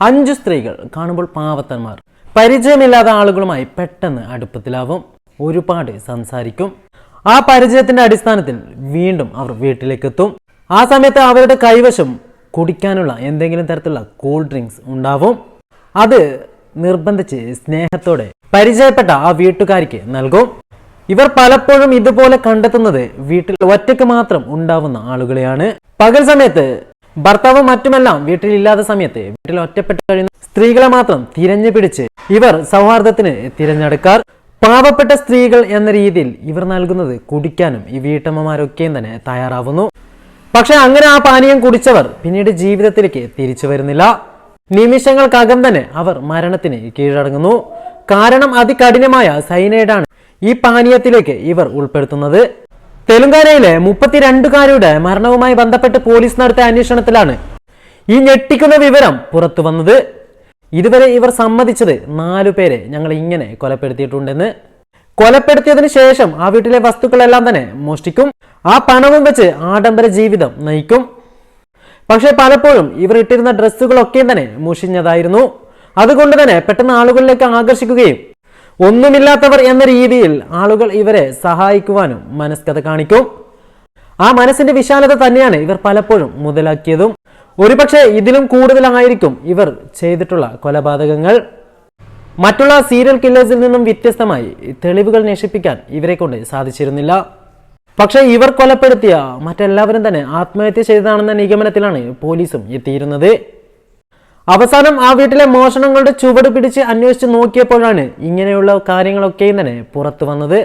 അഞ്ചു സ്ത്രീകൾ കാണുമ്പോൾ പാവത്തന്മാർ. പരിചയമില്ലാത്ത ആളുകളുമായി പെട്ടെന്ന് അടുപ്പത്തിലാവും. ഒരുപാട് സംസാരിക്കും. ആ പരിചയത്തിന്റെ അടിസ്ഥാനത്തിൽ വീണ്ടും അവർ വീട്ടിലേക്ക് എത്തും ആ സമയത്ത് അവരുടെ കൈവശം കുടിക്കാനുള്ള എന്തെങ്കിലും തരത്തിലുള്ള കൂൾ ഡ്രിങ്ക്സ് ഉണ്ടാവും. അത് നിർബന്ധിച്ച് സ്നേഹത്തോടെ പരിചയപ്പെട്ട ആ വീട്ടുകാരിക്ക് നൽകും. ഇവർ പലപ്പോഴും ഇതുപോലെ കണ്ടെത്തുന്നത് വീട്ടിൽ ഒറ്റയ്ക്ക് മാത്രം ഉണ്ടാവുന്ന ആളുകളെയാണ്. പകൽ സമയത്ത് ഭർത്താവും മറ്റുമെല്ലാം വീട്ടിലില്ലാത്ത സമയത്ത് വീട്ടിൽ ഒറ്റപ്പെട്ട് കഴിയുന്ന സ്ത്രീകളെ മാത്രം തിരഞ്ഞു പിടിച്ച് ഇവർ സൗഹാർദ്ദത്തിന് തിരഞ്ഞെടുക്കാർ. പാവപ്പെട്ട സ്ത്രീകൾ എന്ന രീതിയിൽ ഇവർ നൽകുന്നത് കുടിക്കാനും ഈ വീട്ടമ്മമാരൊക്കെയും തന്നെ തയ്യാറാവുന്നു. പക്ഷെ അങ്ങനെ ആ പാനീയം കുടിച്ചവർ പിന്നീട് ജീവിതത്തിലേക്ക് തിരിച്ചു വരുന്നില്ല. നിമിഷങ്ങൾക്കകം തന്നെ അവർ മരണത്തിന് കീഴടങ്ങുന്നു. കാരണം അതികഠിനമായ സൈനൈഡാണ് ഈ പാനീയത്തിലേക്ക് ഇവർ ഉൾപ്പെടുത്തുന്നത്. തെലുങ്കാനയിലെ മുപ്പത്തിരണ്ടുകാരുടെ മരണവുമായി ബന്ധപ്പെട്ട് പോലീസ് നടത്തിയ അന്വേഷണത്തിലാണ് ഈ ഞെട്ടിക്കുന്ന വിവരം പുറത്തു വന്നത്. ഇതുവരെ ഇവർ സമ്മതിച്ചത് നാലു പേരെ ഞങ്ങൾ ഇങ്ങനെ കൊലപ്പെടുത്തിയിട്ടുണ്ടെന്ന്. കൊലപ്പെടുത്തിയതിനു ശേഷം ആ വീട്ടിലെ വസ്തുക്കളെല്ലാം തന്നെ മോഷ്ടിക്കും. ആ പണവും വെച്ച് ആഡംബര ജീവിതം നയിക്കും. പക്ഷെ പലപ്പോഴും ഇവർ ഇട്ടിരുന്ന ഡ്രസ്സുകളൊക്കെയും തന്നെ മുഷിഞ്ഞതായിരുന്നു. അതുകൊണ്ട് തന്നെ പെട്ടെന്ന് ആളുകളിലേക്ക് ആകർഷിക്കുകയും ഒന്നുമില്ലാത്തവർ എന്ന രീതിയിൽ ആളുകൾ ഇവരെ സഹായിക്കുവാനും മനസ്കഥ കാണിക്കും. ആ മനസ്സിന്റെ വിശാലത തന്നെയാണ് ഇവർ പലപ്പോഴും മുതലാക്കിയതും. ഒരുപക്ഷെ ഇതിലും കൂടുതലായിരിക്കും ഇവർ ചെയ്തിട്ടുള്ള കൊലപാതകങ്ങൾ. മറ്റുള്ള സീരിയൽ കില്ലേഴ്സിൽ നിന്നും വ്യത്യസ്തമായി തെളിവുകൾ നശിപ്പിക്കാൻ ഇവരെ കൊണ്ട് സാധിച്ചിരുന്നില്ല. പക്ഷേ ഇവർ കൊലപ്പെടുത്തിയ മറ്റെല്ലാവരും തന്നെ ആത്മഹത്യ ചെയ്തതാണെന്ന നിഗമനത്തിലാണ് പോലീസും എത്തിയിരുന്നത്. അവസാനം ആ വീട്ടിലെ മോഷണങ്ങളുടെ ചുവട് പിടിച്ച് അന്വേഷിച്ച് നോക്കിയപ്പോഴാണ് ഇങ്ങനെയുള്ള കാര്യങ്ങളൊക്കെയും തന്നെ പുറത്തു വന്നത്.